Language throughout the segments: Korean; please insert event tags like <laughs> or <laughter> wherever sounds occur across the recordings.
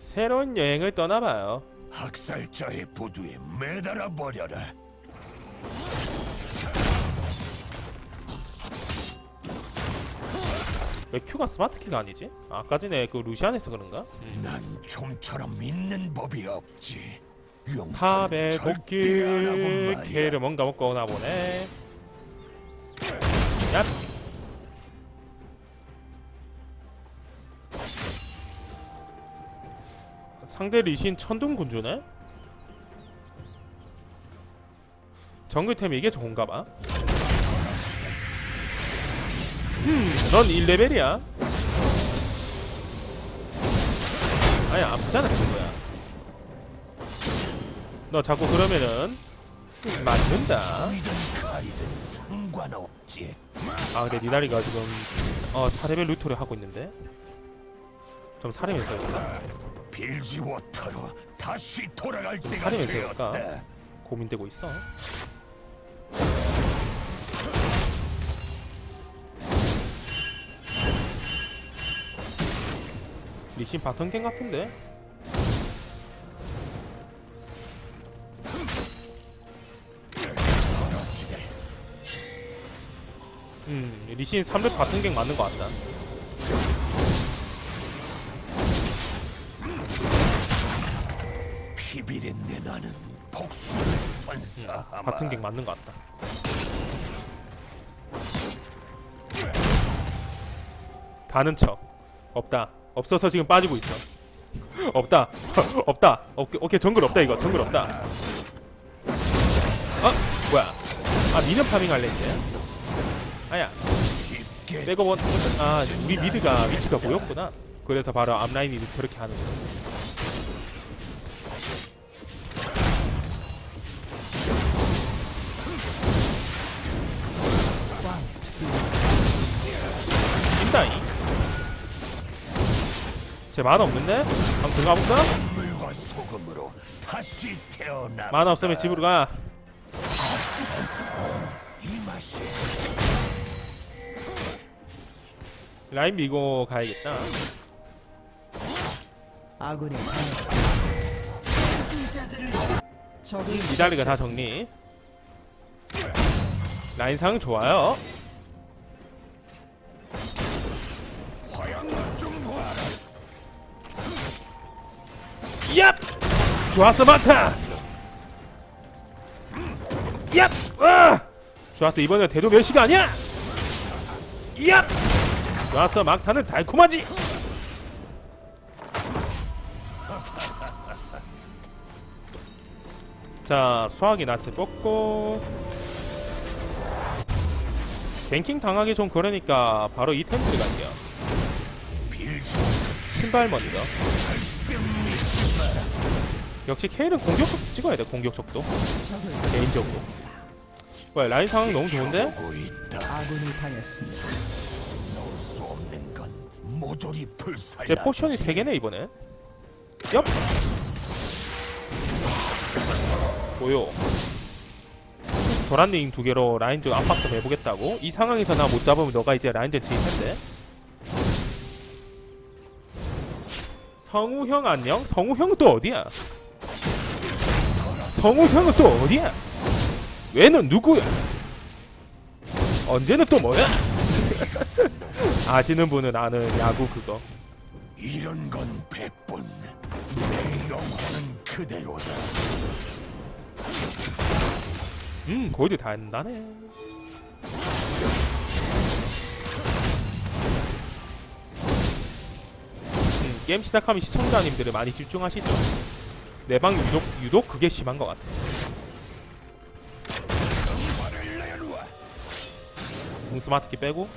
새로운 여행을 떠나봐요. 학살자의 부두에 매달아 버려라. 왜 Q가 스마트 키가 아니지? 아까 전에 그 루시안에서 그런가? 난 좀처럼 있는 법이 없지. 용서는 탑의 절대 안 하고 복길 말이야. 걔를 뭔가 먹고 오나 보네. 상대 리신 천둥 군주네? 정글템이 이게 좋은가 봐. 음, 넌 1레벨이야. 아니, 아프잖아, 친구야. 너 자꾸 그러면은 맞는다. 아 근데 니다리가 지금 어 4레벨 루토를 하고 있는데 좀 해볼까? 빌지워터로 다시 돌아갈 때가 살이면서 해볼까? 되었다. 고민되고 있어. 리신 바텀갱 같은데? 음, 리신 3렙 바텀갱 맞는 것 같다. 피비린내 나는 복수를 선사하마. 바텀갱 맞는 것 같다. 다는 척. 없다. 없어서 지금 빠지고 있어. 없다. <laughs> 없다. 오케이, 오케이 정글 없다 이거. 정글 없다. 아 뭐야? 아 미니언 파밍 할래 이제? 아야. 쉽게 백업 원. 아 우리 미드가 위치가 보였구나. 그래서 바로 앞라인이 저렇게 하는 거 찐다이 제 만화 없는데? 한번 들어가 볼까? 물과 소금으로 다시 태어나. 만화 없으면 집으로 가 라인 밀고 가야겠다 아군이 미다리가 다 정리 라인상 좋아요 좋았어 마타 얍! 와! 좋았어 이번에 대도 몇시가 아니야 얍! 좋았어 막타는 달콤하지 <laughs> 자 수학이 낯을 뽑고 뱅킹 당하기 좀 그러니까 바로 이 템플 갈게요 신발 먼저. 역시 케일은 공격 속도 찍어야 돼 공격 속도 개인적으로 뭐야 라인 상황 너무 좋은데? 아군이 당했습니다. 모조리. 제 포션이 3개네 이번에 얍 보여 도란링 두 개로 라인전 압박 좀 해보겠다고? 이 상황에서 나 못 잡으면 너가 이제 라인전 질 텐데 성우형 안녕? 성우형은 또 어디야? 성우형은 또 어디야? 왜는 누구야? 언제는 또 뭐야? <laughs> 아시는 분은 아는 야구 그거 이런 건 백분. 내 영혼은 그대로다. 음 골드 다 한다네 음, 게임 시작하면 시청자님들을 많이 집중하시죠 내방 유독 유독 그게 심한 것 같아. 말을 내놓아. 궁 스마트키 빼고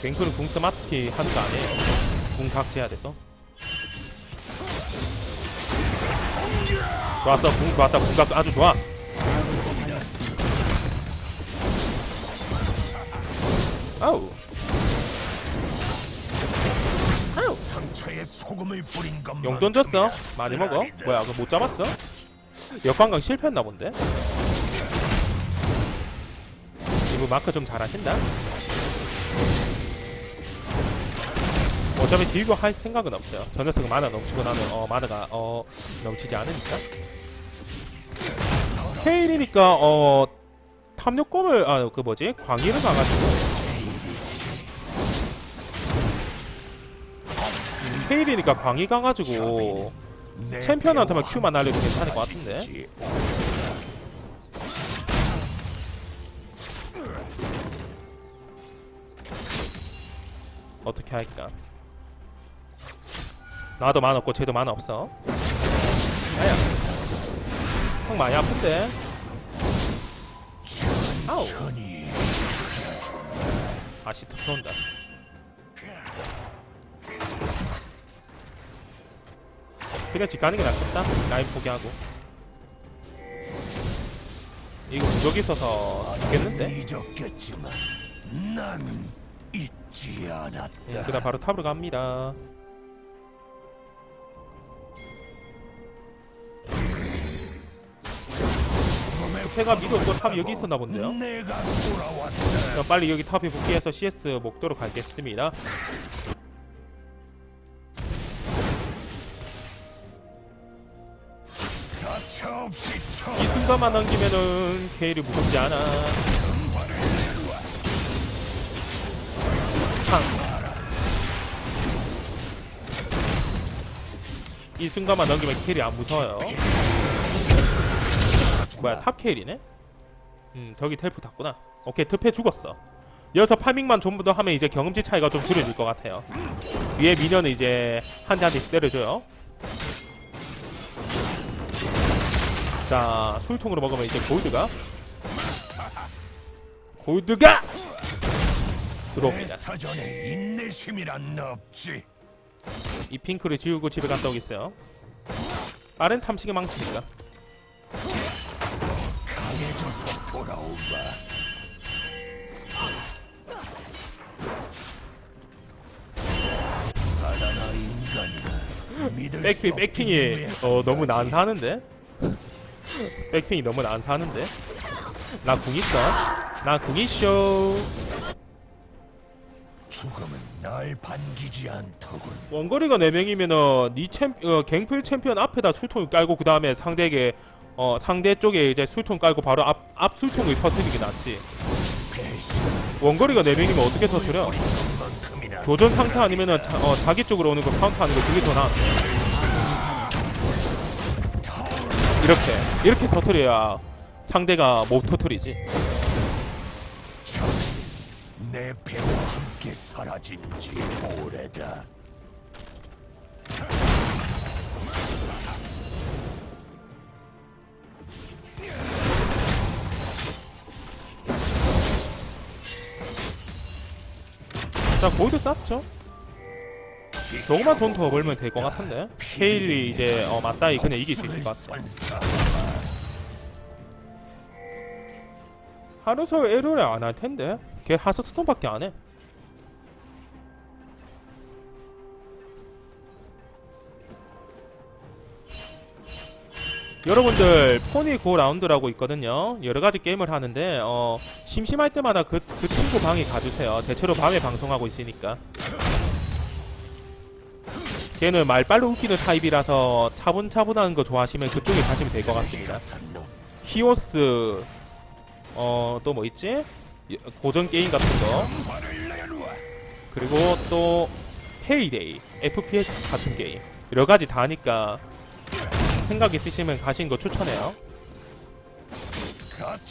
뱅크는 궁 스마트키 하는 거 아니에요? 궁 삭제해야 돼서. 좋았어 궁 좋았다. 궁각 아주 좋아. 아우 상처에 소금을 뿌린 것만. 용돈 줬어? 많이 먹어? 뭐야 그거 못 잡았어? 역관광 실패했나 본데? 이분 마크 좀 잘하신다. 어차피 딜교 할 생각은 없어요. 저 녀석은 만화 넘치고 나면 어 만화가 어 넘치지 않으니까. 케일이니까 어 탐욕검을 아 그 뭐지? 광희를 가가지고 케일이니까 광희 가가지고 내 챔피언한테만 큐만 날려도 괜찮을 것 같은데. 어떻게 할까? 나도 만 없고 쟤도 만 없어. 아야. 형 많이 아픈데. 아우. 아씨 툭 쏜다. 그냥 집 가는 게 낫겠다. 라인 포기하고. 이거 무적이 있어서 죽겠는데? 잊었겠지만 난 잊지 않았다. 음, 그다음 바로 탑으로 갑니다. 해가 미도 없고 탑이 여기 있었나 본데요. 그럼 빨리 여기 탑에 복귀해서 CS 목도로 가겠습니다. 순간만 남기면은 케일이 무섭지 않아. 탕. 이 순간만 넘기면 케일이 안 무서워요. 뭐야 탑 케일이네? 음 저기 텔프 탔구나. 오케이 급해 죽었어. 이어서 파밍만 좀더 하면 이제 경험치 차이가 좀 줄어들 것 같아요. 위에 미녀는 이제 한 대 한 대씩 때려줘요. 자 술통으로 먹으면 이제 골드가 골드가 내 들어옵니다. 사전에 인내심이란 없지. 이 핑크를 지우고 집에 갔다 오겠어요. 빠른 탐식의 망치니까. 강해져서 돌아오마. 바다나 인간이다. 믿을 백핑 수 백핑이 어 너무. 난사하는데. 백핑이 너무 난사하는데. 나 궁 있어. 나궁 있쇼. 죽음은 날 반기지 않더군. 원거리가 4명이면은 니 챔, 어, 갱플 챔피언 앞에다 술통을 깔고 그 다음에 상대에게 어 상대 쪽에 이제 술통 깔고 바로 앞, 앞 술통을 터트리는 게 낫지 원거리가 4명이면 어떻게? 것만큼이나 교전 상태 아니면은 자, 어, 자기 쪽으로 오는 거 카운터하는 거 그게 더 나아 이렇게 이렇게 터트려야 상대가 못 터트리지 내 배와 함께 사라진 지 오래다. 자 골드 쌌죠 조금만 돈 더 벌면 될 것 같은데 케일이 이제 어 맞다이 그냥 이길 수 있을 것 같아 하루서 에러를 안 할 텐데 걔 하스 스톤밖에 안 해. 여러분들 포니 고 라운드라고 있거든요. 여러 가지 게임을 하는데 어 심심할 때마다 그, 그 친구 방에 가주세요. 대체로 밤에 방송하고 있으니까. 걔는 말 빨리 웃기는 타입이라서 차분차분한 거 좋아하시면 그쪽에 가시면 될 것 같습니다. 히오스 어 또 뭐 있지? 예, 고전 게임 같은 거 그리고 또 헤이데이 FPS 같은 게임 여러 가지 다 하니까 생각 있으시면 가시는 거 추천해요.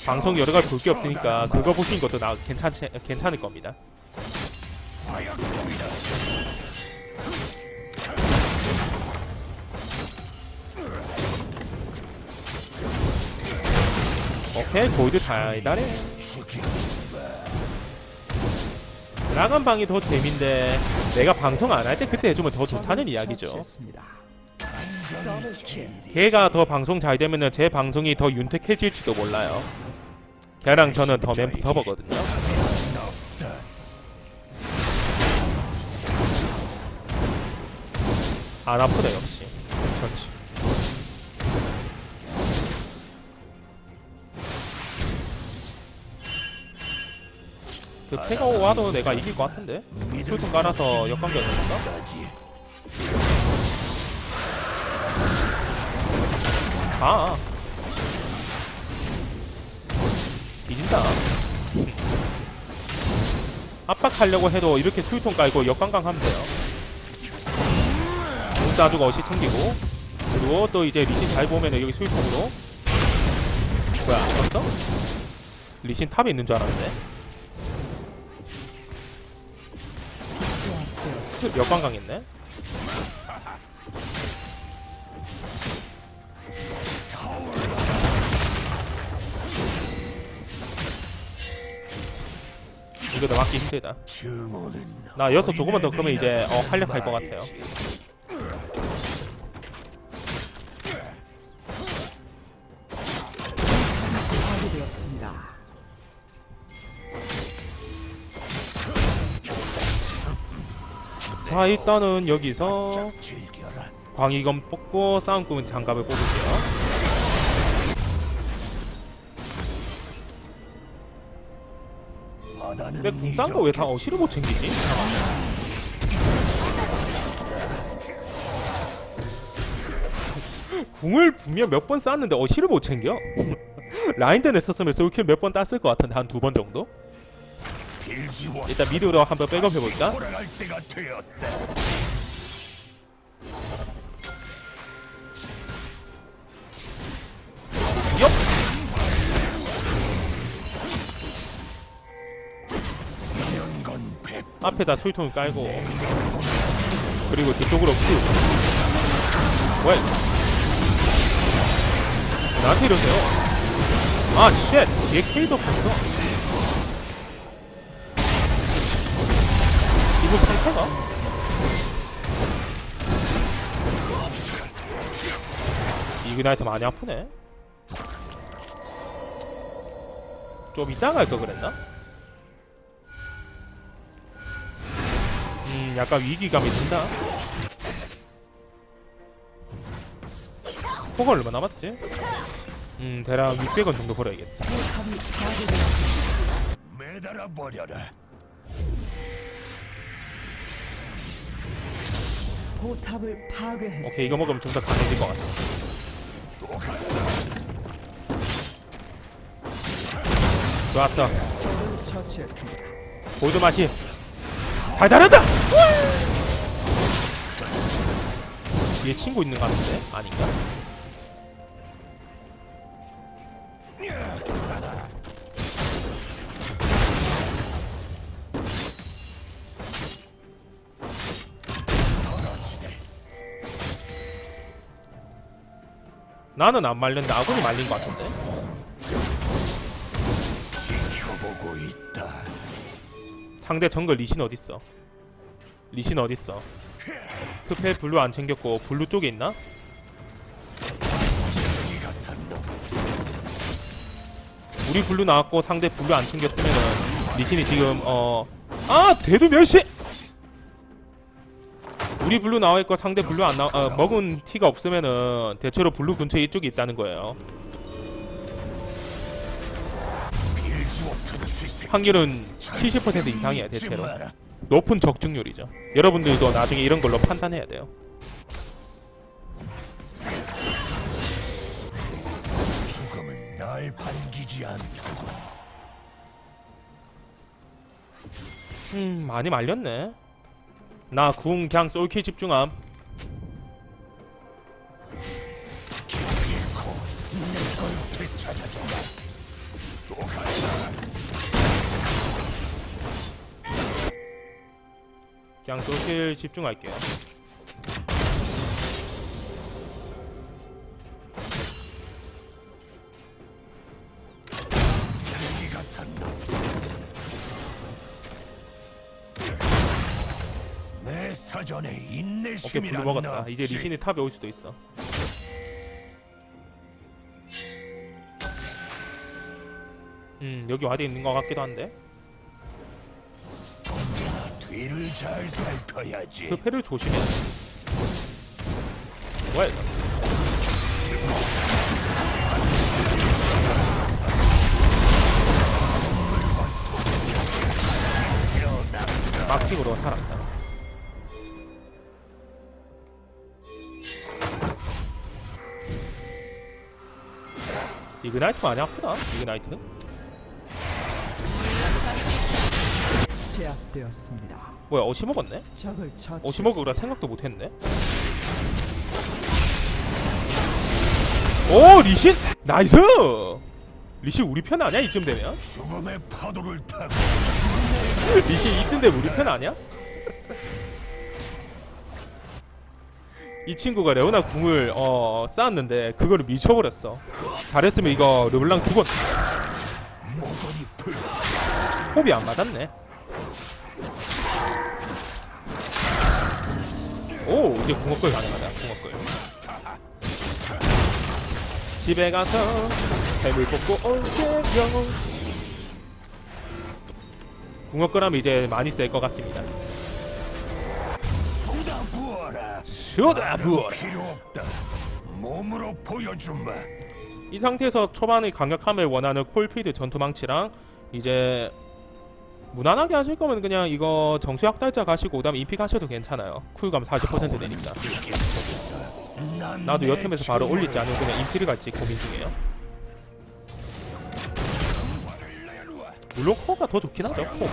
방송 여러 가지 볼 게 없으니까 그거 보시는 것도 나 괜찮 괜찮을 겁니다. 오케이 골드 달달해. 나간 방이 더 재민데 내가 방송 안 할 때 그때 해주면 더 좋다는 이야기죠. 걔가 더 방송 잘 되면은 제 방송이 더 윤택해질지도 몰라요. 걔랑 저는 더 더버거든요. 안 아프다 역시. 그렇지. 그 패가 와도 내가 이길 것 같은데? 술통 깔아서 넣는 건가? 아. 뒤진다. <laughs> 압박하려고 해도 이렇게 수유통 깔고 역관광 하면 돼요. 공짜주고 어시 챙기고. 그리고 또 이제 리신 잘 보면은 여기 수유통으로. 뭐야 안 떴어? 리신 탑에 있는 줄 알았는데 습니다. 역관광 있네 이거도 맞기 힘들다 증오는 나 여섯 조금만 더 크면 이제 어, 활약할 것 같아요 자 일단은 여기서. 광희검 뽑고 싸움꾼 장갑을 뽑을게요 근데 궁싼 거왜 다 어시를 못 챙기지? 궁을 분명 몇 번 쌌는데 어시를 못 챙겨? <laughs> 라인전에 썼으면 솔킬 몇 번 땄을 것 같은데 한 두 번 정도? 일단 미드로 한번 백업 해볼까? 백. 앞에다 소유통을 깔고 그리고 뒤쪽으로 큐 이거. 나한테 이러세요 아 쉣 얘 K도 없었어 이거 상태가? 이그나이트 많이 아프네 좀 이따가 할걸 그랬나? 음, 약간 위기감이 든다. 포가 얼마 남았지? 음, 대략 600원 정도 벌어야겠어. 매달아 버려라. 포탑을 파괴했습니다. 오케이, 이거 먹으면 좀 더 강해질 것 같아. 좋았어. 적을 처치했습니다. 골드 맛이 달달하다! 얘 친구 있는 것 같은데? 아닌가? 나는 안 말렸는데 아군이 말린 것 같은데? 지켜보고 있다. 상대 정글 리신 어딨어? 리신 어딨어? 특패 블루 안 챙겼고 블루 쪽에 있나? 우리 블루 나왔고 상대 블루 안 챙겼으면은 리신이 지금 어 아 대두 멸시 우리 블루 나와 있고 상대 블루 안 나, 어, 먹은 티가 없으면은 대체로 블루 근처에 이쪽에 있다는 거예요. 확률은 70% 이상이야 대체로. 높은 적중률이죠. 여러분들도 나중에 이런 걸로 판단해야 돼요. 죽음은 날 반기지 않다고. 음 많이 말렸네. 나궁 그냥 쏠킬 집중함. 그냥 쏠킬 집중할게요. 오케이 블루 인내심이란 먹었다. 없지. 이제 리신이 탑에 올 수도 있어. 음 여기 와드 있는 것 같기도 한데 뒤를 잘 살펴야지. 그 패를 조심해. 뭐야 이거? 막팅으로 살았다. 이그나이트 많이 아프다. 이그나이트. 제압되었습니다. 뭐야 어시 먹었네? 적을 처치. 어시 먹으라 생각도 못했네. 오 리신 나이스. 리신 우리 편 아니야 이쯤 되면? 죽음의 파도를 타고 <laughs> 리신 이쯤 되면 우리 편 아니야? 이 친구가 레오나 궁을 어 쌓았는데 그거를 미쳐버렸어. 잘했으면 이거 르블랑 죽었. 모조리 불 호흡이 안 맞았네. 오 이제 궁합걸 가능하다. 궁합걸. 집에 가서 뱀을 뽑고 올게요. 궁합걸하면 이제 많이 쓸것 같습니다. 쏟아 부어라. 필요 없다 몸으로 보여주마 이 상태에서 초반의 강력함을 원하는 콜피드 전투망치랑 이제 무난하게 하실 거면 그냥 이거 정수 학달자 가시고 그다음에 인피 가셔도 괜찮아요. 쿨감 40% 되니까. 난 나도 내 여템에서 바로 올릴지 아니면 그냥 인피를 갈지 고민 중이에요. 물론 코가 더 좋긴 하죠. 코가.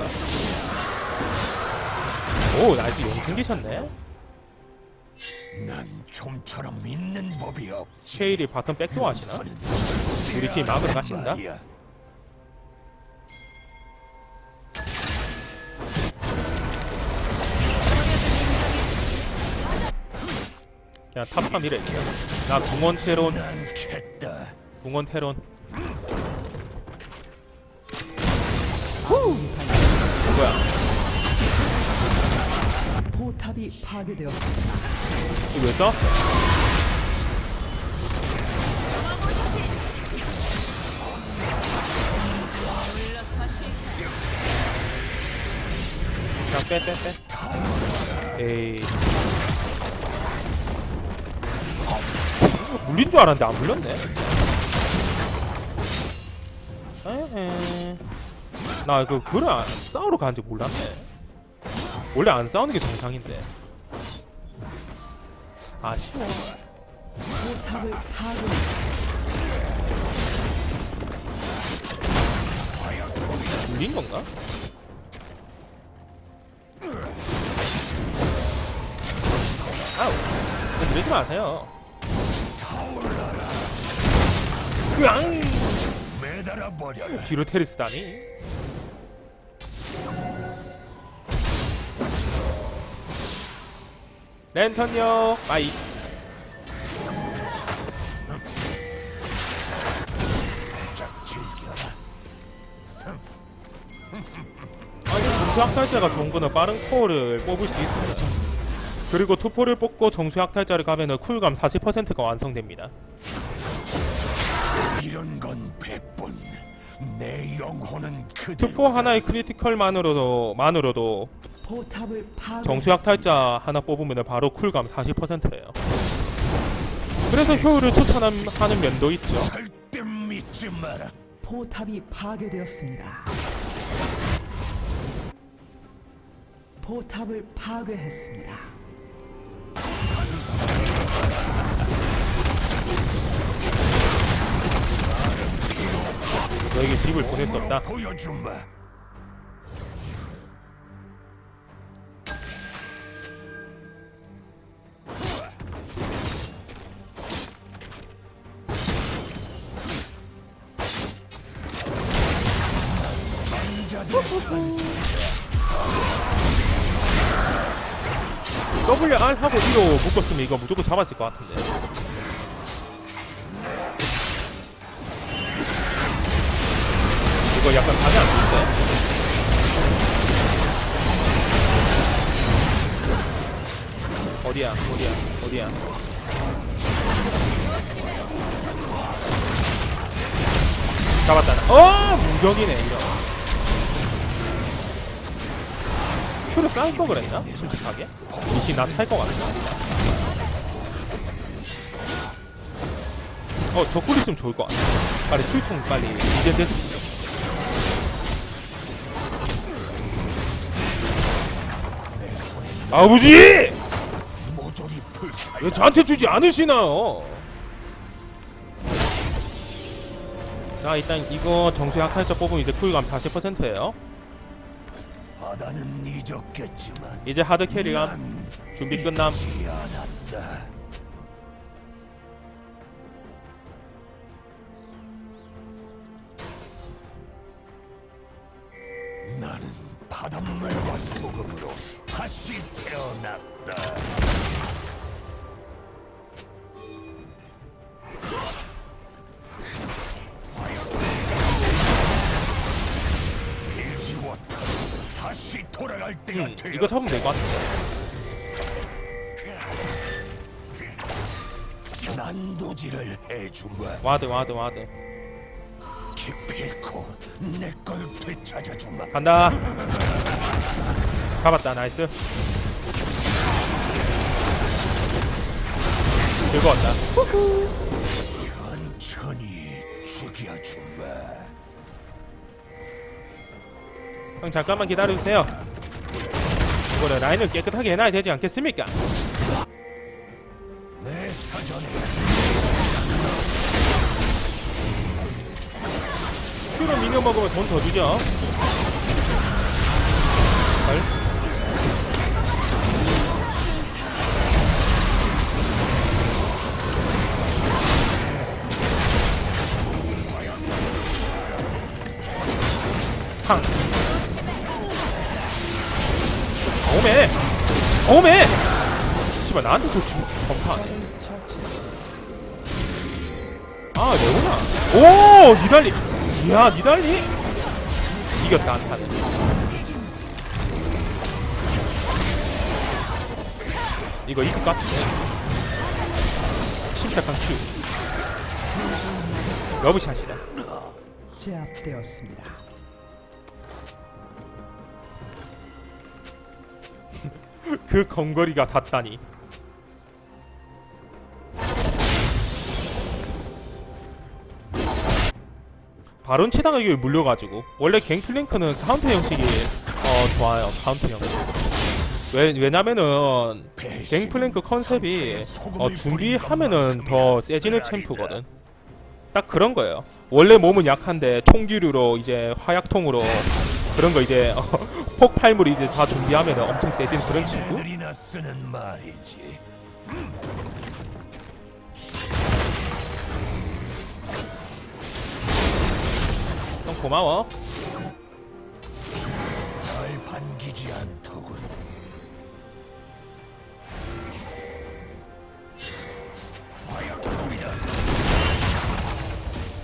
오 나이스 용 챙기셨네. 난 좀처럼 있는 법이 없지 쉐일이 바텀 백도 하시나? 우리 팀 막으러 가신다? 그냥 탑파 미래게요. 나 궁원 테론, 난 궁원 테론. 포탑이 파괴되었습니다. 이거 왜 싸웠어? 그냥 빼, 빼, 빼. 에이. 물린 줄 알았는데 안 물렸네. 에헤. 나그 그래 안- 싸우러 가는지 몰랐네. 원래 안 싸우는 게 정상인데. 아쉬워. 물린 건가? 아우, 물리지 마세요. 으앙! 뒤로 테리스다니. 랜턴요. 즐겨라 아니 정수학탈자가 좋은 거는 빠른 코어를 뽑을 수 있습니다. 그리고 투포를 뽑고 정수학탈자를 가면은 쿨감 40%가 완성됩니다. 이런 건 백분 내 영혼은 그대로 투포 하나의 크리티컬만으로도 만으로도. 정수학탈자 하나 뽑으면 바로 쿨감 40%예요. 그래서 효율을 추천하는 면도 있죠. 절대 믿지 마라 포탑이 파괴되었습니다. 포탑을 파괴했습니다. 너에게 집을 없다. 보여주마 WR 하고 위로 묶었으면 이거 무조건 잡았을 것 같은데. 이거 약간 감이 안 좋은데? 어디야? 어디야? 어디야? 잡았다. 어! 무적이네, 이거. 큐를 쌓을 거 그랬나? 침착하게? 이시 나찰것 같아. 어, 저꿀 있으면 좋을 것 같아. 빨리 수유통 빨리 이제 좋겠어. 아버지! 왜 저한테 주지 않으시나요? 자 일단 이거 정수 약탈자 뽑으면 이제 쿨감 40%예요 바다는 잊었겠지만 이제 하드 캐리감 난 준비 끝남 잊지 않았다. 나는 바닷물과 소금으로 다시 태어났다. 음. 이거 잡으면 될것 같은데. 난도질을 해주마 와드 와드 와드. 기필코 내걸 되찾아주마. 간다. 잡았다 나이스. 즐거웠다. 천천히 죽여주마. 형 잠깐만 기다려주세요 이거는 라인을 깨끗하게 해놔야 되지 않겠습니까? 내 사전에 큐로 미니언 먹으면 돈 더 주죠. 헐. 탕 오메. 오메. 씨발 나한테 저 지금 점사하네. 아 레오나. 오 니달리. 이야 니달리. 이겼다 안타는 이거 이길 것 같은데. 침착한 큐 러브샷이다. 제압되었습니다. 그 건거리가 닿다니. 바론 치다가게 물려가지고 원래 갱플랭크는 카운터 형식이 어 좋아요 카운터 형식. 왜, 왜냐면은 갱플랭크 컨셉이 어, 준비하면은 더 세지는 챔프거든. 딱 그런 거예요. 원래 몸은 약한데 총기류로 이제 화약통으로 그런 거 이제 어, 폭발물 이제 다 준비하면은 엄청 세진 그런 친구? 형 고마워. 날 반기지 않더군.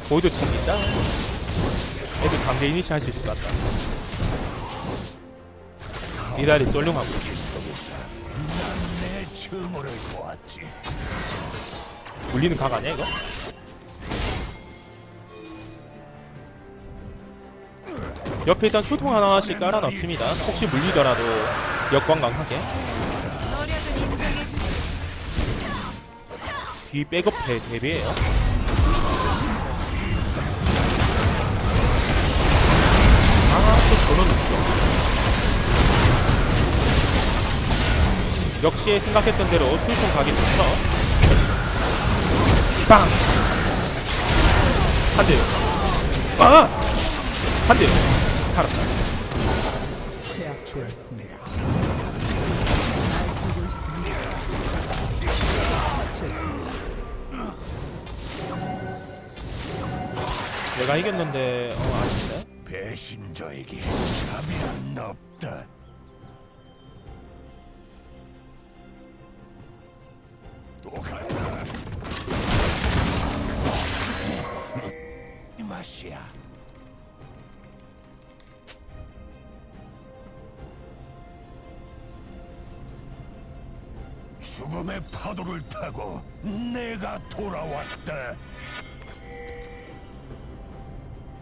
보이도 챙긴다. 애들 강제 이니시 할수 있을 것 같다 미달이 쏠룡하고 있어 물리는 각 아니야 이거? 옆에 일단 수통 하나씩 깔아놨습니다 혹시 물리더라도 역광강하게. 뒤 백업 대, 대비해요 역시 생각했던 대로 술총 가기 좋죠 빵! 한 대요. 아! 한 대요. 살았다. 제압되었습니다. 내가 이겼는데 어 아쉽네. 배신자에게 자비는 없다 파도를 타고 내가 돌아왔다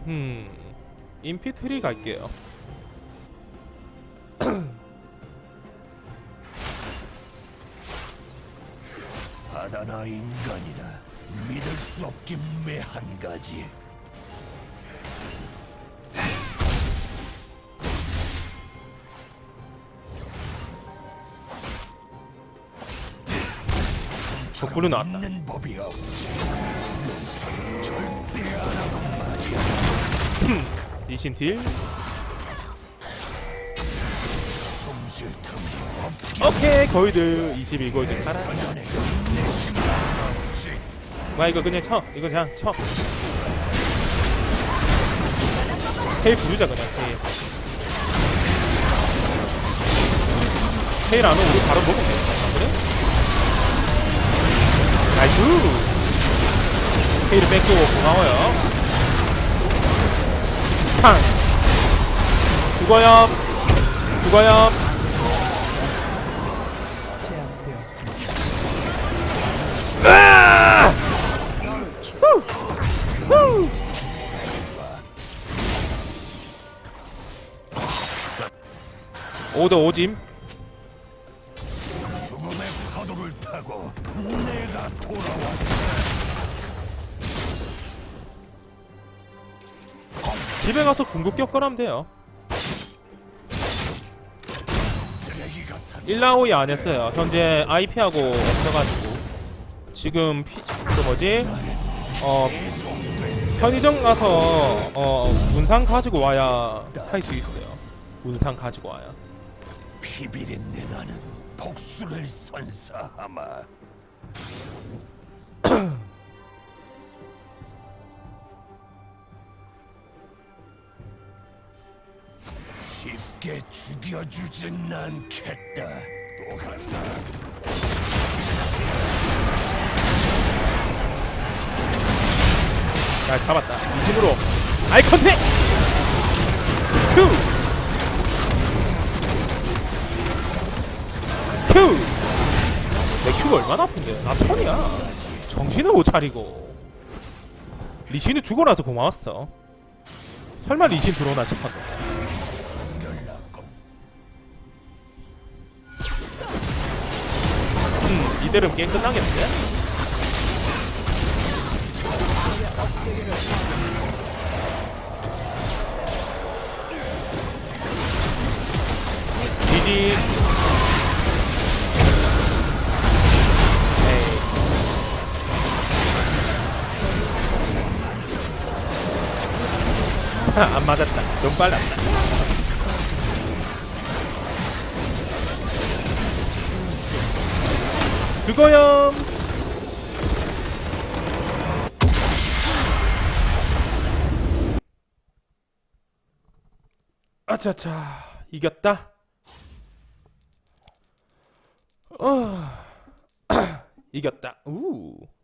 음 인피트리 갈게요 바다나 인간이나 믿을 수 없긴 매한 가지. 불로 나왔다. 없기 오케이 골드 21골드 살아. 와 이거 그냥 쳐. 이거 그냥 쳐. 테일 부르자 그냥 테일. 테일 안 오면 우리 바로 먹으면. 안 그래? 나이스. 테일을 뺏고 고마워요. 팡. 죽어요. 죽어요. 오더 오짐. 궁극격 걸하면 돼요. 쓰레기 같은 1라오이 안 했어요. 현재 IP하고 없어가지고 지금 피, 그 뭐지? 어 편의점 가서 어 문상 가지고 와야 살 수 있어요. 문상 가지고 와야. 피비린내 나는 복수를 선사하마. <clears throat> 쉽게 죽여주진 않겠다. 또 간다. 날 잡았다. 이심으로 아이 컨택. 큐. 큐. 내 큐가 얼마나 아픈데? 나 천이야. 정신을 못 차리고. 리신이 죽어나서 고마웠어. 설마 리신 들어오나 싶었는데. 이대로 게임 끝나겠는데? GG <laughs> 안 맞았다. 너무 빨랐다. 수고요. 아차차 이겼다. 어 <clears throat> 이겼다. 우.